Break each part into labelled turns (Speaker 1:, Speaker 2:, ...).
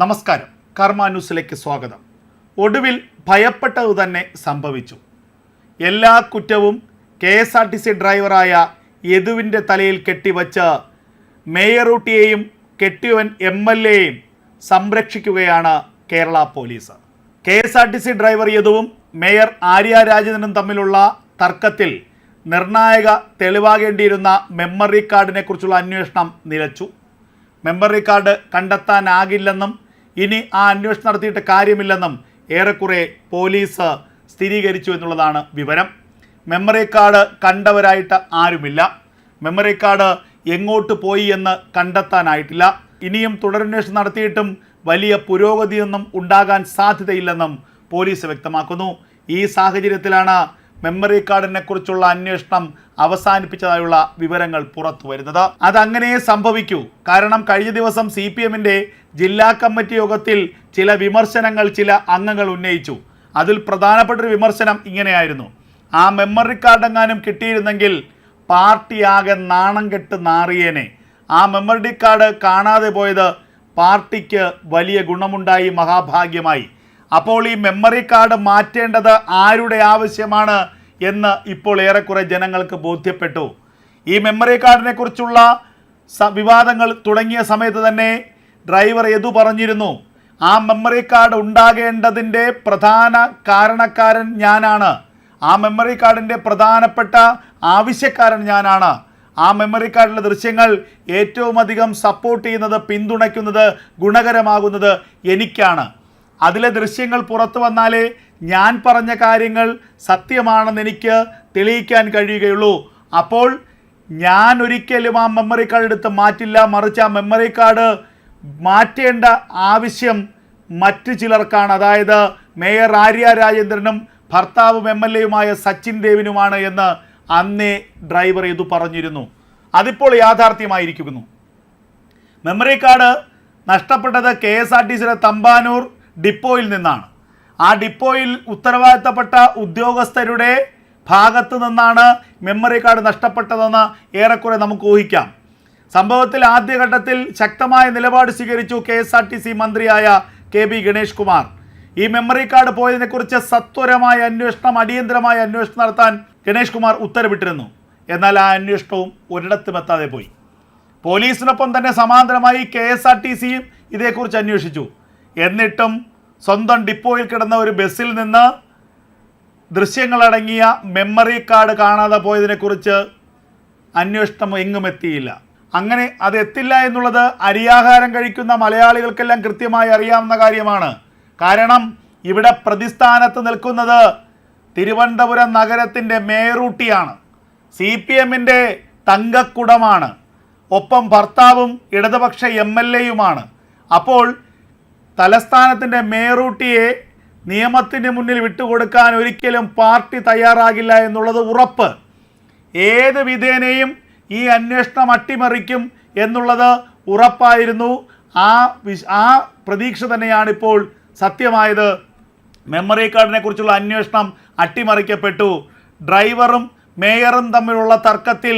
Speaker 1: നമസ്കാരം. കർമ്മ ന്യൂസിലേക്ക് സ്വാഗതം. ഒടുവിൽ ഭയപ്പെട്ടത് തന്നെ സംഭവിച്ചു. എല്ലാ കുറ്റവും K S R T C ഡ്രൈവറായ യദുവിന്റെ തലയിൽ കെട്ടിവച്ച് മേയറൂട്ടിയെയും കെട്ടിയവൻ എം എൽ എയും സംരക്ഷിക്കുകയാണ് Kerala police. K S R T C driver യദുവും mayor Arya രാജേന്ദ്രനും തമ്മിലുള്ള തർക്കത്തിൽ നിർണായക തെളിവാകേണ്ടിയിരുന്ന മെമ്മറി കാർഡിനെക്കുറിച്ചുള്ള അന്വേഷണം നിലച്ചു. മെമ്മറി കാർഡ് കണ്ടെത്താനാകില്ലെന്നും ഇനി ആ അന്വേഷണം നടത്തിയിട്ട് കാര്യമില്ലെന്നും ഏറെക്കുറെ പോലീസ് സ്ഥിരീകരിച്ചു എന്നുള്ളതാണ് വിവരം. മെമ്മറി കാർഡ് കണ്ടവരായിട്ട് ആരുമില്ല. മെമ്മറി കാർഡ് എങ്ങോട്ട് പോയി എന്ന് കണ്ടെത്താനായിട്ടില്ല. ഇനിയും തുടരന്വേഷണം നടത്തിയിട്ടും വലിയ പുരോഗതിയൊന്നും ഉണ്ടാകാൻ സാധ്യതയില്ലെന്നും പോലീസ് വ്യക്തമാക്കുന്നു. ഈ സാഹചര്യത്തിലാണ് മെമ്മറി കാർഡിനെ കുറിച്ചുള്ള അന്വേഷണം അവസാനിപ്പിച്ചതായുള്ള വിവരങ്ങൾ പുറത്തു വരുന്നത് അതങ്ങനെ സംഭവിക്കൂ. കാരണം കഴിഞ്ഞ ദിവസം സി പി എമ്മിന്റെ ജില്ലാ കമ്മിറ്റി യോഗത്തിൽ ചില വിമർശനങ്ങൾ ചില അംഗങ്ങൾ ഉന്നയിച്ചു. അതിൽ പ്രധാനപ്പെട്ട ഒരു വിമർശനം ഇങ്ങനെയായിരുന്നു. ആ മെമ്മറി കാർഡ് എങ്ങാനും കിട്ടിയിരുന്നെങ്കിൽ പാർട്ടി ആകെ നാണം കെട്ട് നാറിയേനെ. ആ മെമ്മറി കാർഡ് കാണാതെ പോയത് പാർട്ടിക്ക് വലിയ ഗുണമുണ്ടായി മഹാഭാഗ്യമായി. അപ്പോൾ ഈ മെമ്മറി കാർഡ് മാറ്റേണ്ടത് ആരുടെ ആവശ്യമാണ് എന്ന് ഇപ്പോൾ ഏറെക്കുറെ ജനങ്ങൾക്ക് ബോധ്യപ്പെട്ടു. ഈ മെമ്മറി കാർഡിനെ കുറിച്ചുള്ള വിവാദങ്ങൾ തുടങ്ങിയ സമയത്ത് തന്നെ ഡ്രൈവർ എതു പറഞ്ഞിരുന്നു? ആ മെമ്മറി കാർഡ് ഉണ്ടാകേണ്ടതിന്റെ പ്രധാന കാരണക്കാരൻ ഞാനാണ്. ആ മെമ്മറി കാർഡിന്റെ പ്രധാനപ്പെട്ട ആവശ്യക്കാരൻ ഞാനാണ്. ആ മെമ്മറി കാർഡിലെ ദൃശ്യങ്ങൾ ഏറ്റവും അധികം സപ്പോർട്ട് ചെയ്യുന്നത് പിന്തുണയ്ക്കുന്നത് ഗുണകരമാകുന്നത് എനിക്കാണ്. അതിലെ ദൃശ്യങ്ങൾ പുറത്തു വന്നാലേ ഞാൻ പറഞ്ഞ കാര്യങ്ങൾ സത്യമാണെന്ന് എനിക്ക് തെളിയിക്കാൻ കഴിയുകയുള്ളൂ. അപ്പോൾ ഞാൻ ഒരിക്കലും ആ മെമ്മറി കാർഡ് എടുത്ത് മാറ്റില്ല. മറിച്ച് ആ മെമ്മറി കാർഡ് മാറ്റേണ്ട ആവശ്യം മറ്റു ചിലർക്കാണ്. അതായത് മേയർ ആര്യ രാജേന്ദ്രനും ഭർത്താവും എം എൽ എയുമായ സച്ചിൻ ദേവിനുമാണ് എന്ന് അന്നേ ഡ്രൈവർ ഇത് പറഞ്ഞിരുന്നു. അതിപ്പോൾ യാഥാർത്ഥ്യമായിരിക്കുന്നു. മെമ്മറി കാർഡ് നഷ്ടപ്പെട്ടത് കെ എസ് ആർ ടി സിയുടെ തമ്പാനൂർ ഡിപ്പോയിൽ നിന്നാണ്. ആ ഡിപ്പോയിൽ ഉത്തരവാദിത്തപ്പെട്ട ഉദ്യോഗസ്ഥരുടെ ഭാഗത്ത് നിന്നാണ് മെമ്മറി കാർഡ് നഷ്ടപ്പെട്ടതെന്ന് ഏറെക്കുറെ നമുക്ക് ഊഹിക്കാം. സംഭവത്തിൽ ആദ്യഘട്ടത്തിൽ ശക്തമായ നിലപാട് സ്വീകരിച്ചു K S R T C മന്ത്രിയായ കെ ബി ഗണേഷ് കുമാർ. ഈ മെമ്മറി കാർഡ് പോയതിനെക്കുറിച്ച് സത്വരമായ അന്വേഷണം അടിയന്തരമായ അന്വേഷണം നടത്താൻ ഗണേഷ് കുമാർ ഉത്തരവിട്ടിരുന്നു. എന്നാൽ ആ അന്വേഷണവും ഒരിടത്തും എത്താതെ പോയി. പോലീസിനൊപ്പം തന്നെ സമാന്തരമായി കെ എസ് ആർ ടി സിയും ഇതേക്കുറിച്ച് അന്വേഷിച്ചു. എന്നിട്ടും സ്വന്തം ഡിപ്പോയിൽ കിടന്ന ഒരു ബസ്സിൽ നിന്ന് ദൃശ്യങ്ങളടങ്ങിയ മെമ്മറി കാർഡ് കാണാതെ പോയതിനെക്കുറിച്ച് അന്വേഷണം എങ്ങും എത്തിയില്ല. അങ്ങനെ അത് എത്തില്ല എന്നുള്ളത് അരിയാഹാരം കഴിക്കുന്ന മലയാളികൾക്കെല്ലാം കൃത്യമായി അറിയാവുന്ന കാര്യമാണ്. കാരണം ഇവിടെ പ്രതിസ്ഥാനത്ത് നിൽക്കുന്നത് തിരുവനന്തപുരം നഗരത്തിന്റെ മേറൂട്ടിയാണ്. സി പി എമ്മിന്റെ തങ്കക്കുടമാണ്. ഒപ്പം ഭർത്താവും ഇടതുപക്ഷ എം എൽ എയുമാണ്. അപ്പോൾ തലസ്ഥാനത്തിന്റെ മേറൂട്ടിയെ നിയമത്തിന് മുന്നിൽ വിട്ടുകൊടുക്കാൻ ഒരിക്കലും പാർട്ടി തയ്യാറാകില്ല എന്നുള്ളത് ഉറപ്പ്. ഏത് വിധേനയും ഈ അന്വേഷണം അട്ടിമറിക്കും എന്നുള്ളത് ഉറപ്പായിരുന്നു. ആ വിശ് ആ പ്രതീക്ഷ തന്നെയാണ് ഇപ്പോൾ സത്യമായത്. മെമ്മറി കാർഡിനെ കുറിച്ചുള്ള അന്വേഷണം അട്ടിമറിക്കപ്പെട്ടു. ഡ്രൈവറും മേയറും തമ്മിലുള്ള തർക്കത്തിൽ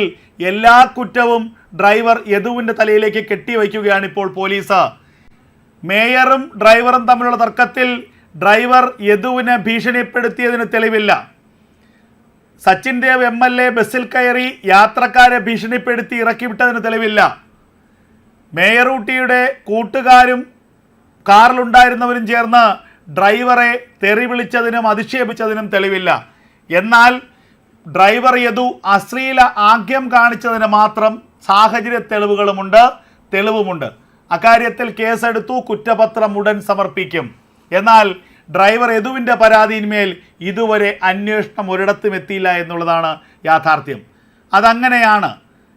Speaker 1: എല്ലാ കുറ്റവും ഡ്രൈവർ യദുവിന്റെ തലയിലേക്ക് കെട്ടിവയ്ക്കുകയാണ് ഇപ്പോൾ പോലീസ്. മേയറും ഡ്രൈവറും തമ്മിലുള്ള തർക്കത്തിൽ ഡ്രൈവർ യദുവിനെ ഭീഷണിപ്പെടുത്തിയതിന് തെളിവില്ല. Sachin Dev M L A ബസ്സിൽ കയറി യാത്രക്കാരെ ഭീഷണിപ്പെടുത്തി ഇറക്കിവിട്ടതിന് തെളിവില്ല. മേയർ ഊട്ടിയുടെ കൂട്ടുകാരും കാറിലുണ്ടായിരുന്നവരും ചേർന്ന് ഡ്രൈവറെ തെറി വിളിച്ചതിനും അധിക്ഷേപിച്ചതിനും തെളിവില്ല. എന്നാൽ ഡ്രൈവർ യദു അശ്ലീല ആംഗ്യം കാണിച്ചതിന് മാത്രം സാഹചര്യ തെളിവുകളുമുണ്ട് തെളിവുമുണ്ട്. അക്കാര്യത്തിൽ കേസെടുത്തു കുറ്റപത്രം ഉടൻ സമർപ്പിക്കും. എന്നാൽ ഡ്രൈവർ യദുവിന്റെ പരാതിയിന്മേൽ ഇതുവരെ അന്വേഷണം ഒരിടത്തും എത്തിയില്ല എന്നുള്ളതാണ് യാഥാർത്ഥ്യം. അതങ്ങനെയാണ്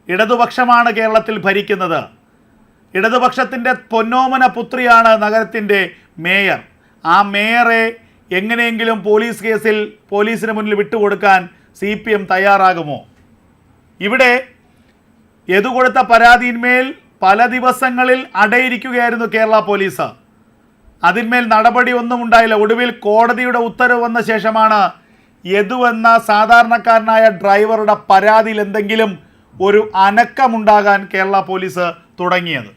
Speaker 1: ഇടതുപക്ഷമാണ് കേരളത്തിൽ ഭരിക്കുന്നത്. ഇടതുപക്ഷത്തിന്റെ പൊന്നോമന പുത്രിയാണ് നഗരത്തിന്റെ മേയർ. ആ മേയറെ എങ്ങനെയെങ്കിലും പോലീസ് കേസിൽ പോലീസിന് മുന്നിൽ വിട്ടുകൊടുക്കാൻ സി പി എം തയ്യാറാകുമോ? ഇവിടെ എതു കൊടുത്ത പരാതിയിന്മേൽ പല ദിവസങ്ങളിൽ അടയിരിക്കുകയായിരുന്നു കേരള പോലീസ്. അതിന്മേൽ നടപടി ഒന്നും ഉണ്ടായില്ല. ഒടുവിൽ കോടതിയുടെ ഉത്തരവ് വന്ന ശേഷമാണ് യദു എന്ന സാധാരണക്കാരനായ ഡ്രൈവറുടെ പരാതിയിൽ എന്തെങ്കിലും ഒരു അനക്കമുണ്ടാകാൻ കേരള പോലീസ് തുടങ്ങിയത്.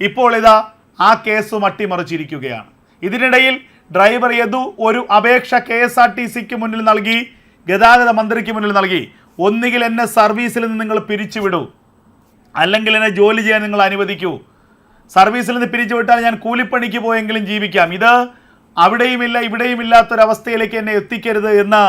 Speaker 1: ഇപ്പോൾ ഇതാ ആ കേസ് അട്ടിമറിച്ചിരിക്കുകയാണ്. ഇതിനിടയിൽ ഡ്രൈവർ യദു ഒരു അപേക്ഷ കെ എസ് ആർ ടി സിക്ക് മുന്നിൽ നൽകി ഗതാഗത മന്ത്രിക്ക് മുന്നിൽ നൽകി. ഒന്നുകിൽ എന്നെ സർവീസിൽ നിന്ന് നിങ്ങൾ പിരിച്ചുവിടൂ. അല്ലെങ്കിൽ എന്നെ ജോലി ചെയ്യാൻ നിങ്ങൾ അനുവദിക്കൂ. സർവീസിൽ നിന്ന് പിരിച്ചുവിട്ടാൽ ഞാൻ കൂലിപ്പണിക്ക് പോയെങ്കിലും ജീവിക്കാം. ഇത് അവിടെയുമില്ല ഇവിടെയും ഇല്ലാത്തൊരവസ്ഥയിലേക്ക് എന്നെ എത്തിക്കരുത് എന്ന്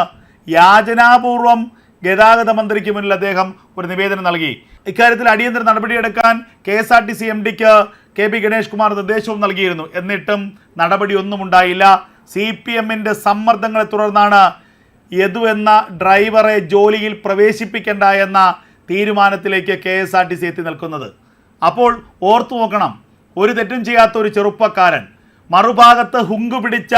Speaker 1: യാചനാപൂർവം ഗതാഗത മന്ത്രിക്ക് മുന്നിൽ അദ്ദേഹം ഒരു നിവേദനം നൽകി. ഇക്കാര്യത്തിൽ അടിയന്തര നടപടിയെടുക്കാൻ K S R T C M ഡിക്ക് കെ പി ഗണേഷ് കുമാർ നിർദ്ദേശവും നൽകിയിരുന്നു. എന്നിട്ടും നടപടിയൊന്നും ഉണ്ടായില്ല. സി പി എമ്മിന്റെ സമ്മർദ്ദങ്ങളെ തുടർന്നാണ് യദു എന്ന ഡ്രൈവറെ ജോലിയിൽ പ്രവേശിപ്പിക്കേണ്ട എന്ന തീരുമാനത്തിലേക്ക് K S R T C എത്തി നിൽക്കുന്നത്. അപ്പോൾ ഓർത്തു നോക്കണം ഒരു തെറ്റും ചെയ്യാത്ത ഒരു ചെറുപ്പക്കാരൻ. മറുഭാഗത്ത് ഹുങ്കു പിടിച്ച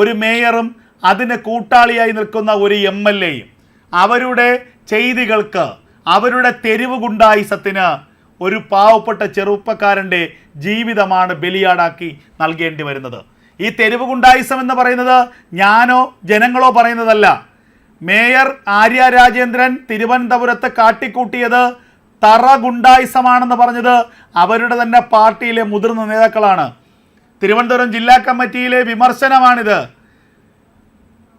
Speaker 1: ഒരു മേയറും അതിന് കൂട്ടാളിയായി നിൽക്കുന്ന ഒരു എം എൽ എയും. അവരുടെ ചെയ്തികൾക്ക് അവരുടെ തെരുവ് ഗുണ്ടായിസത്തിന് ഒരു പാവപ്പെട്ട ചെറുപ്പക്കാരന്റെ ജീവിതമാണ് ബലിയാടാക്കി നൽകേണ്ടി വരുന്നത്. ഈ തെരുവ് ഗുണ്ടായിസം എന്ന് പറയുന്നത് ഞാനോ ജനങ്ങളോ പറയുന്നതല്ല. മേയർ ആര്യ രാജേന്ദ്രൻ തിരുവനന്തപുരത്ത് കാട്ടിക്കൂട്ടിയത് തറ ഗുണ്ടായിസമാണെന്ന് പറഞ്ഞത് അവരുടെ തന്നെ പാർട്ടിയിലെ മുതിർന്ന നേതാക്കളാണ്. തിരുവനന്തപുരം ജില്ലാ കമ്മിറ്റിയിലെ വിമർശനമാണിത്.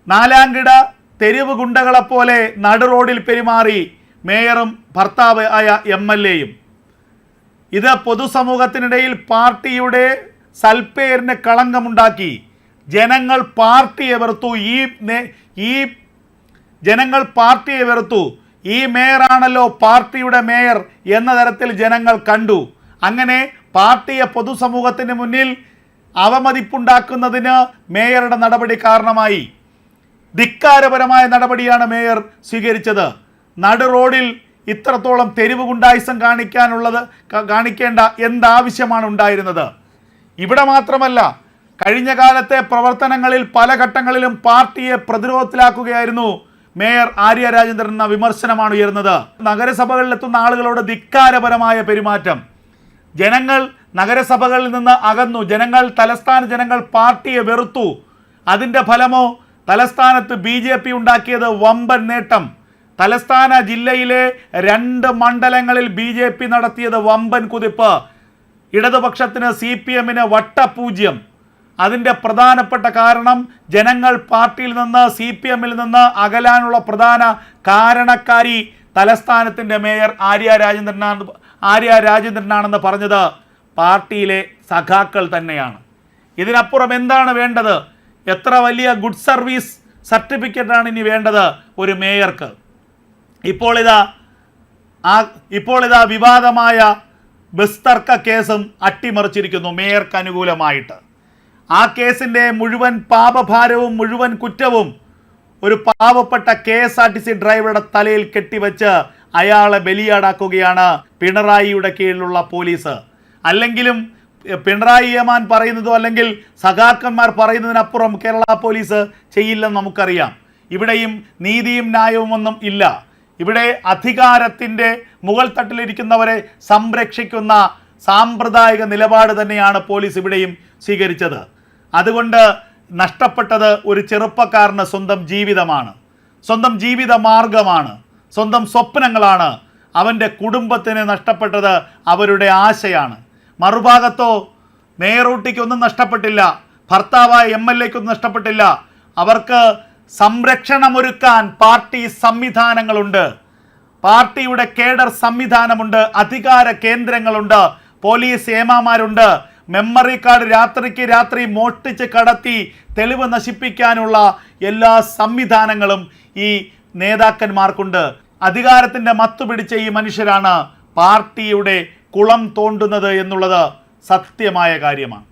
Speaker 1: നാലാംകിട തെരുവ് ഗുണ്ടകളെപ്പോലെ നടു റോഡിൽ പെരുമാറി മേയറും ഭർത്താവ് ആയ എം എൽ എയും. ഇത് പൊതുസമൂഹത്തിനിടയിൽ പാർട്ടിയുടെ സൽപ്പേരിന് കളങ്കമുണ്ടാക്കി. ജനങ്ങൾ പാർട്ടിയെ വെറുത്തു. ഈ ഈ ജനങ്ങൾ പാർട്ടിയെ വെറുത്തു. ഈ മേയറാണല്ലോ പാർട്ടിയുടെ മേയർ എന്ന തരത്തിൽ ജനങ്ങൾ കണ്ടു. അങ്ങനെ പാർട്ടിയെ പൊതുസമൂഹത്തിന് മുന്നിൽ അവമതിപ്പുണ്ടാക്കുന്നതിന് മേയറുടെ നടപടി കാരണമായി. ധിക്കാരപരമായ നടപടിയാണ് മേയർ സ്വീകരിച്ചത്. നടു റോഡിൽ ഇത്രത്തോളം തെരുവ് ഗുണ്ടായിസം കാണിക്കാനുള്ളത് കാണിക്കേണ്ട എന്താവശ്യമാണ് ഉണ്ടായിരുന്നത്. ഇവിടെ മാത്രമല്ല കഴിഞ്ഞ കാലത്തെ പ്രവർത്തനങ്ങളിൽ പല ഘട്ടങ്ങളിലും പാർട്ടിയെ പ്രതിരോധത്തിലാക്കുകയായിരുന്നു മേയർ ആര്യ രാജേന്ദ്രൻ എന്ന വിമർശനമാണ് ഉയർന്നത് നഗരസഭകളിലെത്തുന്ന ആളുകളോട് ധിക്കാരപരമായ പെരുമാറ്റം. ജനങ്ങൾ നഗരസഭകളിൽ നിന്ന് അകന്നു. ജനങ്ങൾ തലസ്ഥാന ജനങ്ങൾ പാർട്ടിയെ വെറുത്തു. അതിന്റെ ഫലമോ തലസ്ഥാനത്ത് ബി ജെ പി ഉണ്ടാക്കിയത് വമ്പൻ നേട്ടം. തലസ്ഥാന ജില്ലയിലെ രണ്ട് മണ്ഡലങ്ങളിൽ ബി ജെ പി നടത്തിയത് വമ്പൻ കുതിപ്പ്. ഇടതുപക്ഷത്തിന് സി പി എമ്മിന് വട്ടപൂജ്യം. അതിന്റെ പ്രധാനപ്പെട്ട കാരണം ജനങ്ങൾ പാർട്ടിയിൽ നിന്ന് സി പി എമ്മിൽ നിന്ന് അകലാനുള്ള പ്രധാന കാരണക്കാരി തലസ്ഥാനത്തിന്റെ മേയർ ആര്യ രാജേന്ദ്രനാണ് ആര്യ രാജേന്ദ്രനാണെന്ന് പറഞ്ഞത് പാർട്ടിയിലെ സഖാക്കൾ തന്നെയാണ്. ഇതിനപ്പുറം എന്താണ് വേണ്ടത്? എത്ര വലിയ ഗുഡ് സർവീസ് സർട്ടിഫിക്കറ്റാണ് ഇനി വേണ്ടത് ഒരു മേയർക്ക്? ഇപ്പോൾ ഇതാ ആ ഇപ്പോൾ ഇതാ വിവാദമായ ബസ് തർക്ക കേസും അട്ടിമറിച്ചിരിക്കുന്നു മേയർക്ക് അനുകൂലമായിട്ട്. ആ കേസിന്റെ മുഴുവൻ പാപഭാരവും മുഴുവൻ കുറ്റവും ഒരു പാവപ്പെട്ട K S R T C ഡ്രൈവറുടെ തലയിൽ കെട്ടിവെച്ച് അയാളെ ബലിയാടാക്കുകയാണ് പിണറായിയുടെ കീഴിലുള്ള പോലീസ്. അല്ലെങ്കിലും പിണറായി ഏമാൻ പറയുന്നതോ അല്ലെങ്കിൽ സഖാക്കന്മാർ പറയുന്നതിനപ്പുറം കേരള പോലീസ് ചെയ്യില്ലെന്ന് നമുക്കറിയാം. ഇവിടെയും നീതിയും ന്യായവും ഒന്നും ഇല്ല. ഇവിടെ അധികാരത്തിന്റെ മുകൾ തട്ടിലിരിക്കുന്നവരെ സംരക്ഷിക്കുന്ന സാമ്പ്രദായിക നിലപാട് തന്നെയാണ് പോലീസ് ഇവിടെയും സ്വീകരിച്ചത്. അതുകൊണ്ട് നഷ്ടപ്പെട്ടത് ഒരു ചെറുപ്പക്കാരന് സ്വന്തം ജീവിതമാണ്. സ്വന്തം ജീവിത മാർഗമാണ്. സ്വന്തം സ്വപ്നങ്ങളാണ് അവന്റെ കുടുംബത്തിന് നഷ്ടപ്പെട്ടത് അവരുടെ ആശയാണ്. മറുഭാഗത്തോ മേയറൂട്ടിക്കൊന്നും നഷ്ടപ്പെട്ടില്ല. ഭർത്താവായ എം എൽ എക്കൊന്നും നഷ്ടപ്പെട്ടില്ല. അവർക്ക് സംരക്ഷണമൊരുക്കാൻ പാർട്ടി സംവിധാനങ്ങളുണ്ട്. പാർട്ടിയുടെ കേഡർ സംവിധാനമുണ്ട്. അധികാര കേന്ദ്രങ്ങളുണ്ട്. പോലീസ് ഏമാമാരുണ്ട് മെമ്മറി കാർഡ് രാത്രിക്ക് രാത്രി മോഷ്ടിച്ച് കടത്തി തെളിവ് നശിപ്പിക്കാനുള്ള എല്ലാ സംവിധാനങ്ങളും ഈ നേതാക്കന്മാർക്കുണ്ട്. അധികാരത്തിന്റെ മത്തു പിടിച്ച ഈ മനുഷ്യരാണ് പാർട്ടിയുടെ കുളം തോണ്ടുന്നത് എന്നുള്ളത് സത്യമായ കാര്യമാണ്.